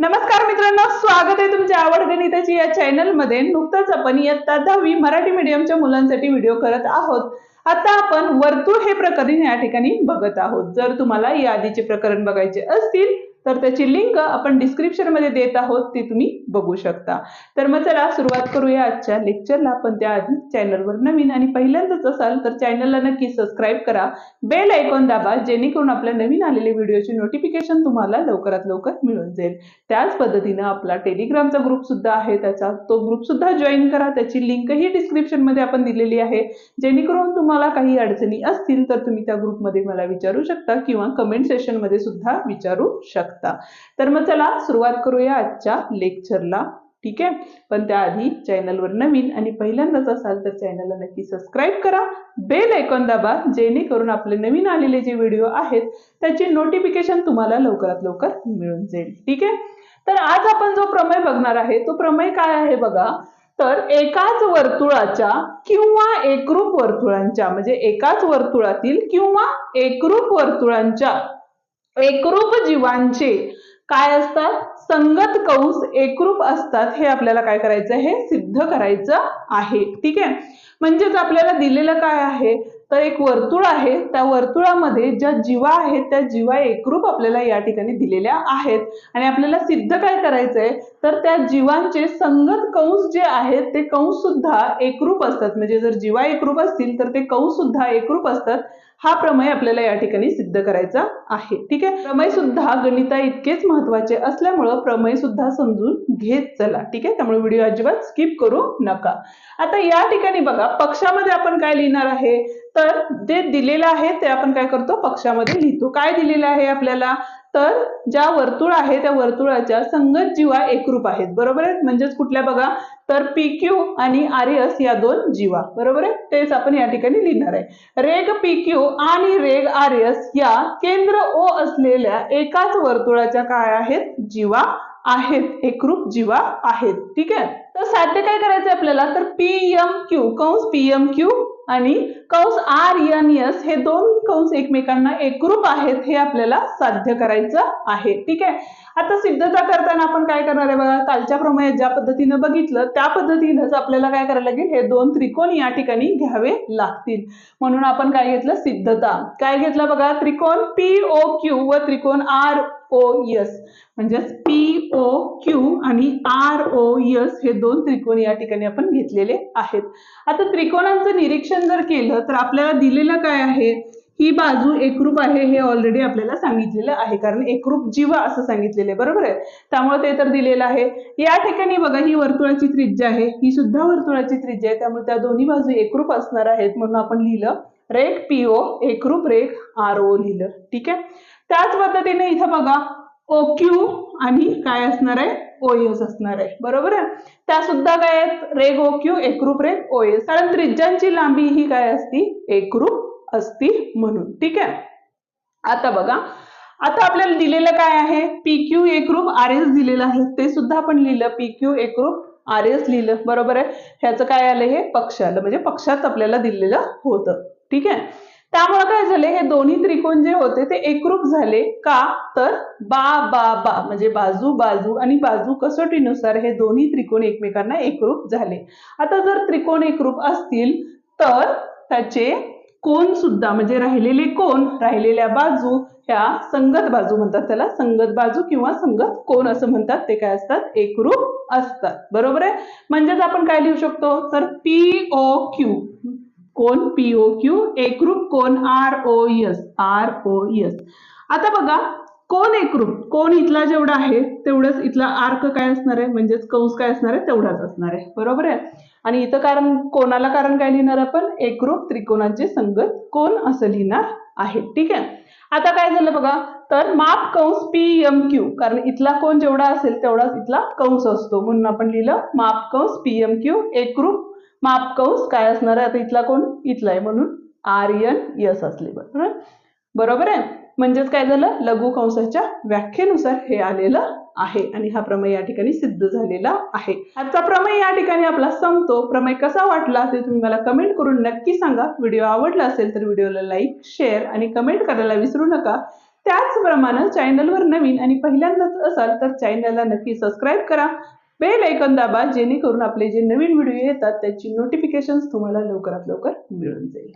नमस्कार मित्रांनो स्वागत आहे तुमच्या आवड गणिताची या चॅनलमध्ये. नुकतंच आपण इयत्ता दहावी मराठी मीडियमच्या मुलांसाठी व्हिडिओ करत आहोत. आता आपण वर्तुळ हे प्रकरण या ठिकाणी बघत आहोत. जर तुम्हाला या आधीचे प्रकरण बघायचे असतील तर त्याची लिंक आपण डिस्क्रिप्शनमध्ये देत आहोत ती तुम्ही बघू शकता. तर मग चला सुरुवात करूया आजच्या लेक्चरला पण त्याआधी चॅनलवर नवीन आणि पहिल्यांदाच असाल तर चॅनलला नक्की सबस्क्राईब करा. बेल आयकॉन दाबा जेणेकरून आपल्या नवीन आलेले व्हिडिओची नोटिफिकेशन तुम्हाला लवकरात लवकर मिळून जाईल. त्याच पद्धतीनं आपला टेलिग्रामचा ग्रुप सुद्धा आहे त्याचा तो ग्रुप सुद्धा जॉईन करा. त्याची लिंकही डिस्क्रिप्शनमध्ये आपण दिलेली आहे. जेणेकरून तुम्हाला काही अडचणी असतील तर तुम्ही त्या ग्रुपमध्ये मला विचारू शकता किंवा कमेंट सेशनमध्ये सुद्धा विचारू शकता. तर मग चला सुरुवात करूया आजच्या लेक्चरला ठीक आहे? पण त्याआधी चॅनलवर नवीन आणि पहिल्यांदाच असाल तर चॅनलला नक्की सबस्क्राईब करा. बेल ऐकॉन दाबा जेणेकरून आपले नवीन आलेले जे व्हिडिओ आहेत त्याचे नोटिफिकेशन तुम्हाला लवकरात लवकर मिळून जाईल. ठीक आहे? तर आज आपण जो प्रमेय बघणार आहे तो प्रमेय काय आहे बघा? तर एकाच वर्तुळाच्या किंवा एकरूप वर्तुळांच्या म्हणजे एकाच वर्तुळातील किंवा एकरूप वर्तुळांच्या एकरूप जीवांचे काय असतात? संगत कंस एकरूप असतात हे आपल्याला काय करायचं आहे? हे सिद्ध करायचं आहे. ठीक आहे? म्हणजेच आपल्याला दिलेलं काय आहे? तर एक वर्तुळ आहे. त्या वर्तुळामध्ये ज्या जीवा आहेत त्या जीवा एकरूप आपल्याला या ठिकाणी दिलेल्या आहेत. आणि आपल्याला सिद्ध काय करायचंय? तर त्या जीवांचे संगत कंस जे आहेत ते कंस सुद्धा एकरूप असतात. म्हणजे जर जीवा एकरूप असतील तर ते कंस सुद्धा एकरूप असतात. हा प्रमेय आपल्याला या ठिकाणी सिद्ध करायचा आहे. ठीक आहे? प्रमेय सुद्धा गणिता इतकेच महत्त्वाचे असल्यामुळं प्रमेय सुद्धा समजून घेत चला. ठीक आहे? त्यामुळे व्हिडिओ अजिबात स्किप करू नका. आता या ठिकाणी बघा पक्षामध्ये आपण काय लिहिणार आहे? तर जे दिलेलं आहे ते आपण काय करतो? पक्षामध्ये लिहितो. काय दिलेलं आहे आपल्याला? तर ज्या वर्तुळ आहे त्या वर्तुळाच्या संगत जीवा एकरूप आहेत. बरोबर आहे? म्हणजेच कुठल्या बघा? तर पी क्यू आणि आर एस या दोन जीवा. बरोबर आहे? तेच आपण या ठिकाणी लिहिणार आहे. रेग पी क्यू आणि रेग आर एस या केंद्र ओ असलेल्या एकाच वर्तुळाच्या काय आहेत? जीवा आहेत. एकरूप जीवा आहेत. ठीक आहे? तर साध्य काय करायचं आपल्याला? तर पी एम क्यू कंस पी एम क्यू आणि कंस आर एन एस हे दोन कंस एकमेकांना एकरूप आहेत हे आपल्याला साध्य करायचं आहे. ठीक आहे? आता सिद्धता करताना आपण काय करणार आहे बघा? कालच्या प्रमाणे ज्या पद्धतीनं बघितलं त्या पद्धतीनंच आपल्याला काय करायला लागेल? हे दोन त्रिकोण या ठिकाणी घ्यावे लागतील. म्हणून आपण काय घेतलं? सिद्धता. काय घेतलं बघा? त्रिकोण पी ओ क्यू व त्रिकोण आर ओ एस म्हणजेच पी ओ क्यू आणि आर ओ एस हे दोन त्रिकोण या ठिकाणी आपण घेतलेले आहेत. आता त्रिकोणांचं निरीक्षण जर केलं तर आपल्याला दिलेलं काय आहे? ही बाजू एकरूप आहे हे ऑलरेडी आपल्याला सांगितलेलं आहे कारण एकरूप जीवा असं सांगितलेलं आहे बरोबर आहे? त्यामुळे ते तर दिलेलं आहे. या ठिकाणी बघा ही वर्तुळाची त्रिज्या आहे. ही सुद्धा वर्तुळाची त्रिज्या आहे त्यामुळे त्या दोन्ही बाजू एकरूप असणार आहेत म्हणून आपण लिहिलं रेख पीओ एकरूप रेख आर ओ लिहिलं. ठीक आहे? त्याच पद्धतीने इथं बघा ओ क्यू आणि काय असणार आहे? ओएस असणार आहे. बरोबर आहे? त्या सुद्धा काय आहेत? रेग ओ क्यू एकरूप रेग ओएस कारण त्रिज्यांची लांबी ही काय असती? एकरूप असती म्हणून. ठीक आहे? आता बघा. आता आपल्याला दिलेलं काय आहे? पी क्यू एकरूप आर एस दिलेलं आहे. ते सुद्धा आपण लिहिलं. पी क्यू एकरूप आर एस लिहिलं. बरोबर आहे? ह्याचं काय आलं? हे पक्ष आलं. म्हणजे पक्षात आपल्याला दिलेलं होतं. ठीक आहे? त्यामुळे काय झाले हे दोन्ही त्रिकोण जे होते ते एकरूप झाले का? तर बा बा बा म्हणजे बाजू बाजू आणि बाजू कसोटीनुसार हे दोन्ही त्रिकोण एकमेकांना एकरूप झाले. आता जर त्रिकोण एकरूप असतील तर त्याचे कोण सुद्धा म्हणजे राहिलेले कोण राहिलेल्या बाजू ह्या संगत बाजू म्हणतात त्याला संगत बाजू किंवा संगत कोण असं म्हणतात ते काय असतात? एकरूप असतात. बरोबर आहे? म्हणजेच आपण काय लिहू शकतो? तर पी ओ क्यू कोण? पी ओ क्यू एकरूप कोण? R O S R O S आता बघा कोण एकरूप? कोण इथला जेवढा आहे तेवढंच इथला आर्क काय असणार आहे? म्हणजेच कंस काय असणार आहे? तेवढाच असणार आहे. बरोबर आहे? आणि इथं कारण कोणाला कारण काय लिहिणार आपण? एकरूप त्रिकोणाचे संगत कोण असं लिहिणार आहे? ठीक आहे? आता काय झालं बघा? तर माप कंस पी एम क्यू कारण इथला कोण जेवढा असेल तेवढाच इथला कंस असतो. म्हणून आपण लिहिलं माप कंस पी एम क्यू एकरूप माप कंस काय असणार आहे? आता इथला कोण? इथला आहे म्हणून आर एन असले बरोबर बरोबर आहे? म्हणजेच काय झालं? लघु कंसाच्या व्याख्येनुसार हे आलेलं आहे आणि हा प्रमेय या ठिकाणी सिद्ध झालेला आहे. आजचा प्रमेय या ठिकाणी आपला संपतो. प्रमेय कसा वाटला ते तुम्ही मला कमेंट करून नक्की सांगा. व्हिडिओ आवडला असेल तर व्हिडिओला लाईक शेअर आणि कमेंट करायला विसरू नका. त्याचप्रमाणे चॅनलवर नवीन आणि पहिल्यांदाच असाल तर चॅनलला नक्की सबस्क्राईब करा. बेल ऐकून दाबा जेणेकरून आपले जे नवीन व्हिडिओ येतात त्याची नोटिफिकेशन तुम्हाला लवकरात लवकर मिळून जाईल.